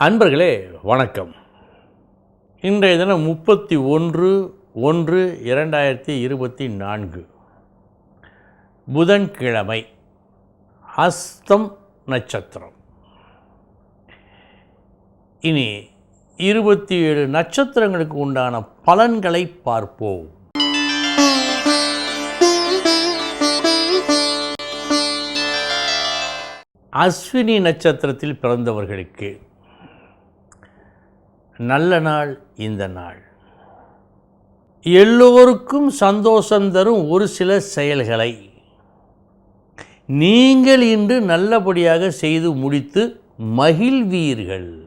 அன்பர்களே வணக்கம். இன்றைய தினம் முப்பத்தி ஒன்று ஒன்று இரண்டாயிரத்தி இருபத்தி நான்கு. புதன்கிழமை அஸ்தம் நட்சத்திரம். இனி இருபத்தி ஏழு நட்சத்திரங்களுக்கு உண்டான பலன்களை பார்ப்போம். அஸ்வினி நட்சத்திரத்தில் பிறந்தவர்களுக்கு நல்ல நாள் இந்த நாள். எல்லோருக்கும் சந்தோஷம் தரும் ஒரு சில செயல்களை. நீங்கள் இன்று நல்லபடியாக செய்து முடித்து மகிழ்வீர்கள்.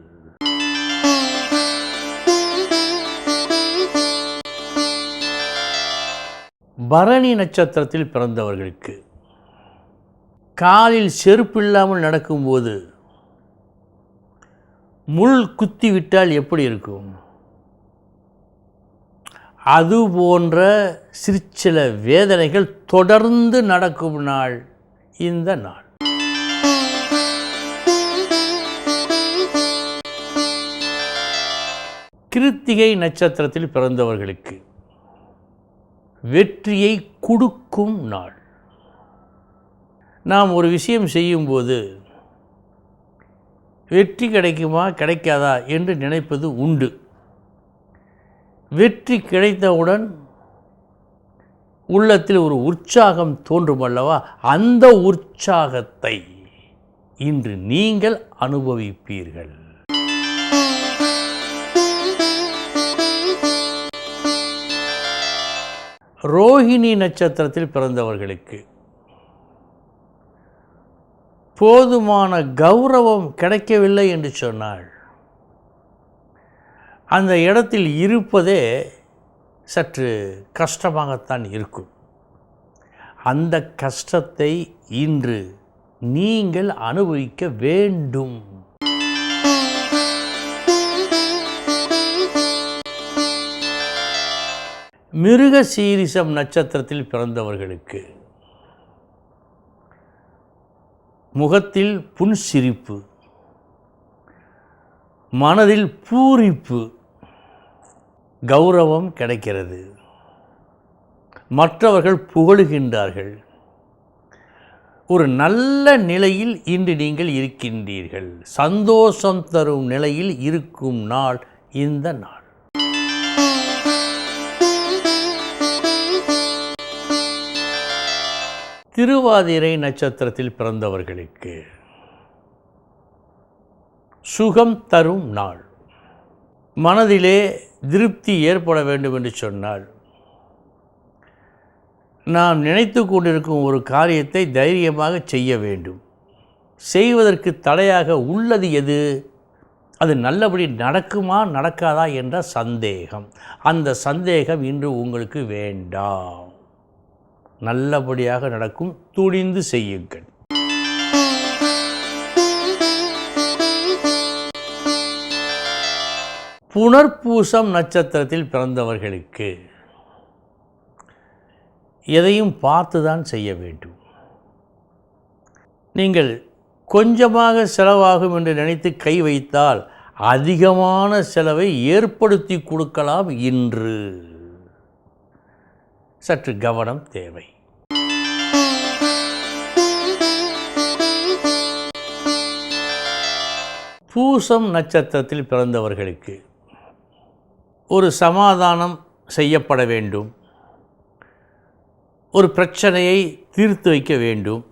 பரணி நட்சத்திரத்தில் பிறந்தவர்களுக்கு. காலில் செருப்பில்லாமல் நடக்கும்போது முள் குத்தி விட்டால் எப்படி இருக்கும்? அது போன்ற சிற்சில வேதனைகள் தொடர்ந்து நடக்கும் நாள் இந்த நாள். கிருத்திகை நட்சத்திரத்தில் பிறந்தவர்களுக்கு வெற்றியை கொடுக்கும் நாள். நாம் ஒரு விஷயம் செய்யும்போது வெற்றி கிடைக்குமா கிடைக்காதா என்று நினைப்பது உண்டு. வெற்றி கிடைத்தவுடன் உள்ளத்தில் ஒரு உற்சாகம் தோன்றும் அல்லவா? அந்த உற்சாகத்தை இன்று நீங்கள் அனுபவிப்பீர்கள். ரோஹிணி நட்சத்திரத்தில் பிறந்தவர்களுக்கு போதுமான கௌரவம் கிடைக்கவில்லை என்று சொன்னாள். அந்த இடத்தில் இருப்பதே சற்று கஷ்டமாகத்தான் இருக்கும். அந்த கஷ்டத்தை இன்று நீங்கள் அனுபவிக்க வேண்டும். மிருக சீரிசம் நட்சத்திரத்தில் பிறந்தவர்களுக்கு முகத்தில் புன்சிரிப்பு மனதில் பூரிப்பு கௌரவம் கிடைக்கிறது. மற்றவர்கள் புகழுகின்றார்கள். ஒரு நல்ல நிலையில் இன்று நீங்கள் இருக்கின்றீர்கள். சந்தோஷம் தரும் நிலையில் இருக்கும் நாள் இந்த நாள். திருவாதிரை நட்சத்திரத்தில் பிறந்தவர்களுக்கு சுகம் தரும் நாள். மனதிலே திருப்தி ஏற்பட வேண்டும் என்று சொன்னால் நாம் நினைத்து கொண்டிருக்கும் ஒரு காரியத்தை தைரியமாக செய்ய வேண்டும். செய்வதற்கு தடையாக உள்ளது எது? அது நல்லபடி நடக்குமா நடக்காதா என்ற சந்தேகம். அந்த சந்தேகம் இன்று உங்களுக்கு வேண்டாம். நல்லபடியாக நடக்கும். துணிந்து செய்யுங்கள். புனர்பூசம் நட்சத்திரத்தில் பிறந்தவர்களுக்கு எதையும் பார்த்துதான் செய்ய வேண்டும். நீங்கள் கொஞ்சமாக செலவாகும் என்று நினைத்து கை வைத்தால் அதிகமான செலவை ஏற்படுத்தி கொடுக்கலாம் இன்று. சற்று கவனம் தேவை. பூசம் நட்சத்திரத்தில் பிறந்தவர்களுக்கு ஒரு சமாதானம் செய்யப்பட வேண்டும். ஒரு பிரச்சனையை தீர்த்து வைக்க வேண்டும்.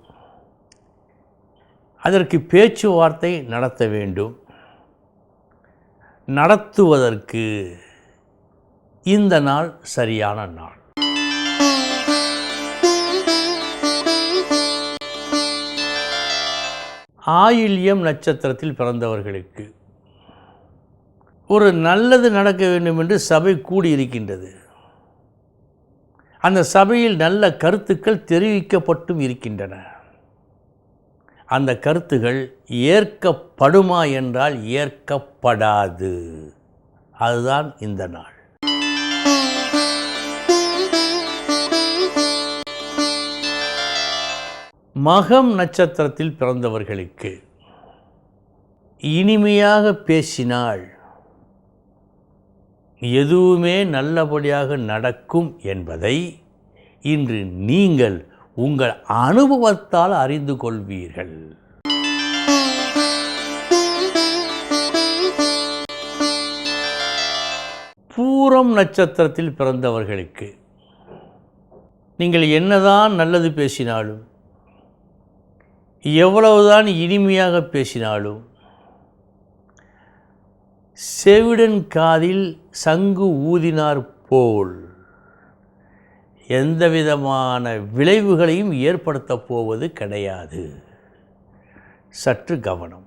அதற்கு பேச்சுவார்த்தை நடத்த வேண்டும். நடத்துவதற்கு இந்த நாள் சரியான நாள். ஆயில்யம் நட்சத்திரத்தில் பிறந்தவர்களுக்கு ஒரு நல்லது நடக்க வேண்டும் என்று சபை கூடியிருக்கின்றது. அந்த சபையில் நல்ல கருத்துக்கள் தெரிவிக்கப்பட்டும் இருக்கின்றன. அந்த கருத்துகள் ஏற்கப்படுமா என்றால் ஏற்கப்படாது. அதுதான் இந்த நாள். மகம் நட்சத்திரத்தில் பிறந்தவர்களுக்கு இனிமையாக பேசினால் எதுவுமே நல்லபடியாக நடக்கும் என்பதை இன்று நீங்கள் உங்கள் அனுபவத்தால் அறிந்து கொள்வீர்கள். பூரம் நட்சத்திரத்தில் பிறந்தவர்களுக்கு நீங்கள் என்னதான் நல்லது பேசினாலும் எவ்வளவுதான் இனிமையாக பேசினாலும் செவிடன் காதில் சங்கு ஊதினார் போல் எந்த விதமான விளைவுகளையும் ஏற்படுத்தப் போவது கிடையாது. சற்று கவனம்.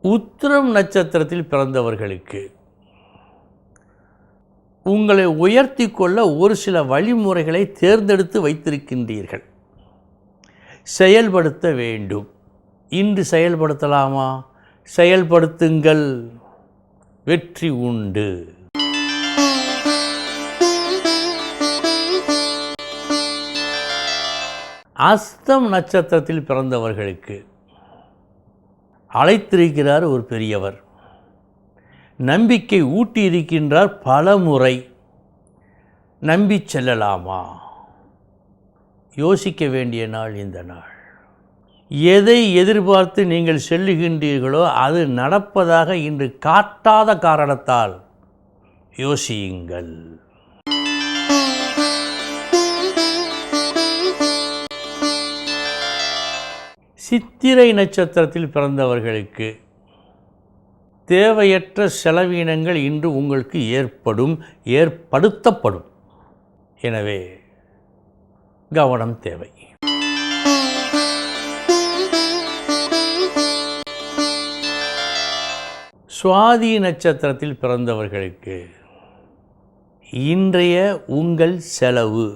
உத்திரம் நட்சத்திரத்தில் பிறந்தவர்களுக்கு உங்களை உயர்த்தி கொள்ள ஒரு சில வழிமுறைகளை தேர்ந்தெடுத்து வைத்திருக்கின்றீர்கள். செயல்படுத்த வேண்டும். இன்று செயல்படுத்தலாமா? செயல்படுத்துங்கள். வெற்றி உண்டு. அஸ்தம் நட்சத்திரத்தில் பிறந்தவர்களுக்கு அழைத்திருக்கிறார் ஒரு பெரியவர். நம்பிக்கை ஊட்டி இருக்கின்றார் பல முறை நம்பி செல்லலாமா? யோசிக்க வேண்டிய நாள் இந்த நாள். எதை எதிர்பார்த்து நீங்கள் செல்லுகின்றீர்களோ அது நடப்பதாக இன்று காட்டாத காரணத்தால் யோசியுங்கள். சித்திரை நட்சத்திரத்தில் பிறந்தவர்களுக்கு தேவையற்ற செலவினங்கள் இன்று உங்களுக்கு ஏற்படும் ஏற்படுத்தப்படும். எனவே கவனம் தேவை. சுவாதி நட்சத்திரத்தில் பிறந்தவர்களுக்கு இன்றைய உங்கள் செலவு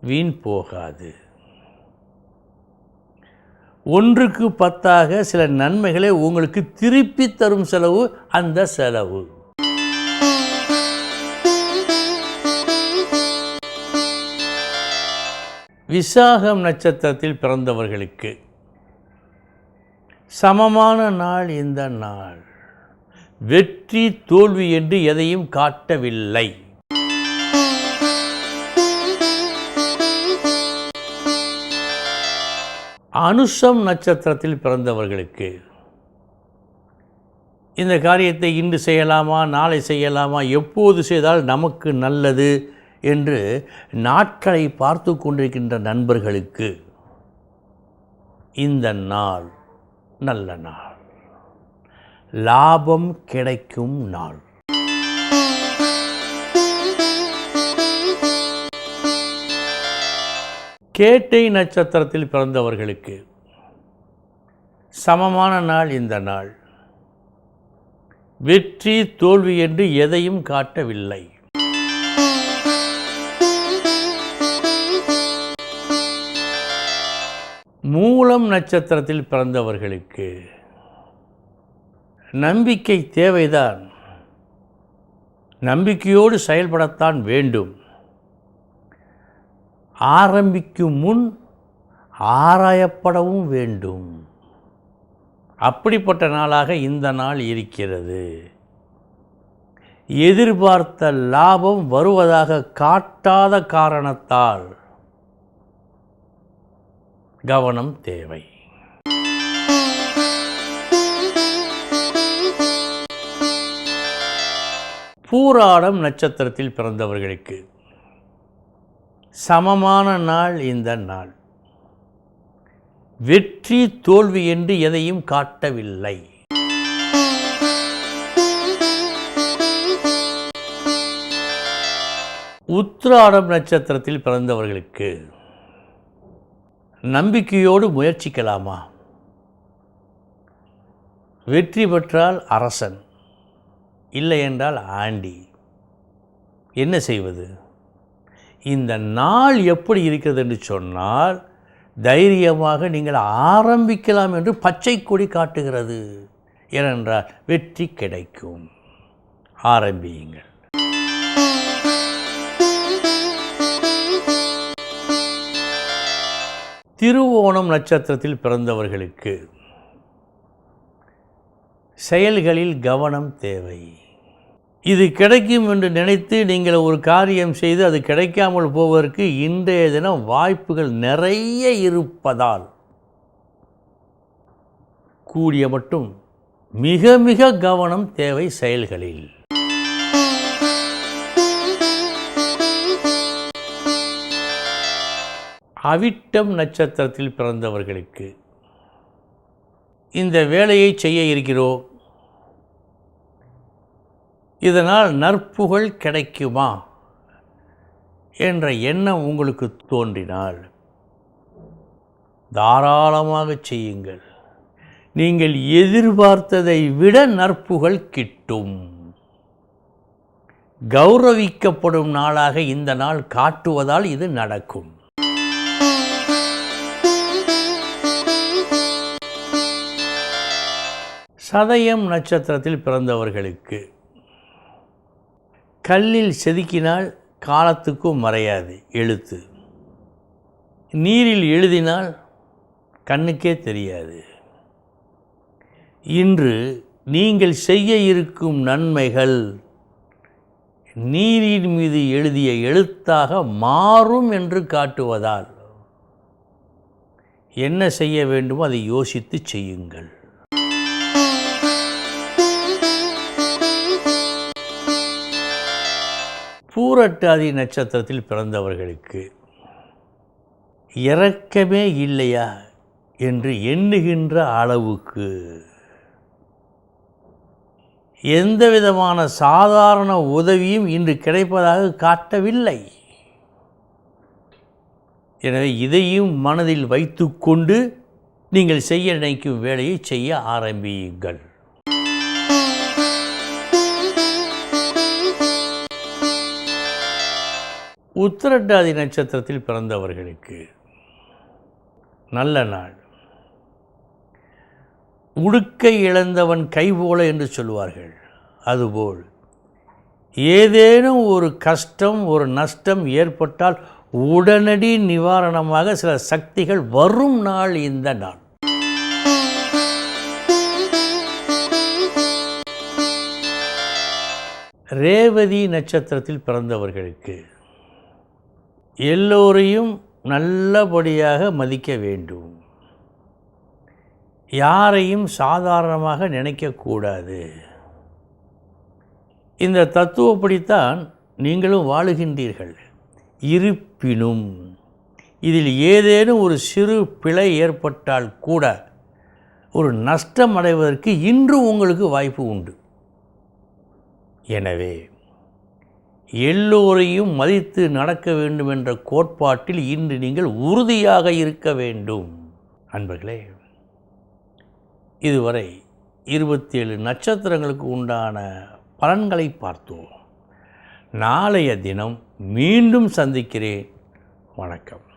வீண் போகாது. ஒன்றுக்கு பத்தாக சில நன்மைகளை உங்களுக்கு திருப்பி தரும் செலவு அந்த செலவு. விசாகம் நட்சத்திரத்தில் பிறந்தவர்களுக்கு சமமான நாள் இந்த நாள். வெற்றி தோல்வி என்று எதையும் காட்டவில்லை. அனுஷம் நட்சத்திரத்தில் பிறந்தவர்களுக்கு இந்த காரியத்தை இன்று செய்யலாமா நாளை செய்யலாமா எப்போது செய்தால் நமக்கு நல்லது என்று நாட்களை பார்த்து கொண்டிருக்கின்ற நண்பர்களுக்கு இந்த நாள் நல்ல நாள். லாபம் கிடைக்கும் நாள். கேட்டை நட்சத்திரத்தில் பிறந்தவர்களுக்கு சமமான நாள் இந்த நாள். வெற்றி தோல்வி என்று எதையும் காட்டவில்லை. மூலம் நட்சத்திரத்தில் பிறந்தவர்களுக்கு நம்பிக்கை தேவைதான். நம்பிக்கையோடு செயல்படத்தான் வேண்டும். ஆரம்பிக்கும் முன் ஆராயப்படவும் வேண்டும். அப்படிப்பட்ட நாளாக இந்த நாள் இருக்கிறது. எதிர்பார்த்த லாபம் வருவதாக காட்டாத காரணத்தால் கவனம் தேவை. பூராடம் நட்சத்திரத்தில் பிறந்தவர்களுக்கு சமமான நாள் இந்த நாள். வெற்றி தோல்வி என்று எதையும் காட்டவில்லை. உத்திராடம் நட்சத்திரத்தில் பிறந்தவர்களுக்கு நம்பிக்கையோடு முயற்சிக்கலாமா? வெற்றி பெற்றால் அரசன் இல்லை என்றால் ஆண்டி. என்ன செய்வது? இந்த நாள் எப்படி இருக்கிறது என்று சொன்னால் தைரியமாக நீங்கள் ஆரம்பிக்கலாம் என்று பச்சை கொடி காட்டுகிறது. ஏனென்றால் வெற்றி கிடைக்கும். ஆரம்பியுங்கள். திருவோணம் நட்சத்திரத்தில் பிறந்தவர்களுக்கு செயல்களில் கவனம் தேவை. இது கிடைக்கும் என்று நினைத்து நீங்கள் ஒரு காரியம் செய்து அது கிடைக்காமல் போவதற்கு இன்றைய தினம் வாய்ப்புகள் நிறைய இருப்பதால் கூடிய மட்டும் மிக மிக கவனம் தேவை செயல்களில். அவிட்டம் நட்சத்திரத்தில் பிறந்தவர்களுக்கு இந்த வேலையை செய்ய இருக்கிறோம். இதனால் நற்புகழ் கிடைக்குமா? என்ற எண்ணம் உங்களுக்கு தோன்றினால் தாராளமாக செய்யுங்கள். நீங்கள் எதிர்பார்த்ததை விட நற்புகழ் கிட்டும். கௌரவிக்கப்படும் நாளாக இந்த நாள் காட்டுவதால் இது நடக்கும். சதயம் நட்சத்திரத்தில் பிறந்தவர்களுக்கு கல்லில் செதுக்கினால் காலத்துக்கும் மறையாது எழுத்து. நீரில் எழுதினால் கண்ணுக்கே தெரியாது. இன்று நீங்கள் செய்ய இருக்கும் நன்மைகள் நீரின் மீது எழுதிய எழுத்தாக மாறும் என்று காட்டுவதால் என்ன செய்ய வேண்டுமோ அதை யோசித்து செய்யுங்கள். பூரட்டாதி நட்சத்திரத்தில் பிறந்தவர்களுக்கு இரக்கமே இல்லையா என்று எண்ணுகின்ற அளவுக்கு எந்த விதமான சாதாரண உதவியும் இன்று கிடைப்பதாக காட்டவில்லை. எனவே இதையும் மனதில் வைத்துக்கொண்டு நீங்கள் செய்ய நினைக்கும் வேலையை செய்ய ஆரம்பியுங்கள். உத்திரட்டாதி நட்சத்திரத்தில் பிறந்தவர்களுக்கு நல்ல நாள். உடுக்கை இழந்தவன் கைபோல என்று சொல்வார்கள் அதுபோல் ஏதேனும் ஒரு கஷ்டம் ஒரு நஷ்டம் ஏற்பட்டால் உடனடி நிவாரணமாக சில சக்திகள் வரும் நாள் இந்த நாள். ரேவதி நட்சத்திரத்தில் பிறந்தவர்களுக்கு எல்லோரையும் நல்லபடியாக மதிக்க வேண்டும். யாரையும் சாதாரணமாக நினைக்கக்கூடாது. இந்த தத்துவப்படித்தான் நீங்களும் வாழுகின்றீர்கள். இருப்பினும் இதில் ஏதேனும் ஒரு சிறு பிழை ஏற்பட்டால் கூட ஒரு நஷ்டம் அடைவதற்கு இன்று உங்களுக்கு வாய்ப்பு உண்டு. எனவே எல்லோரையும் மதித்து நடக்க வேண்டும் என்ற கோட்பாட்டில் இன்று நீங்கள் உறுதியாக இருக்க வேண்டும். அன்பர்களே இதுவரை இருபத்தி ஏழு நட்சத்திரங்களுக்கு உண்டான பலன்களை பார்த்தோம். நாளைய தினம் மீண்டும் சந்திக்கிறேன். வணக்கம்.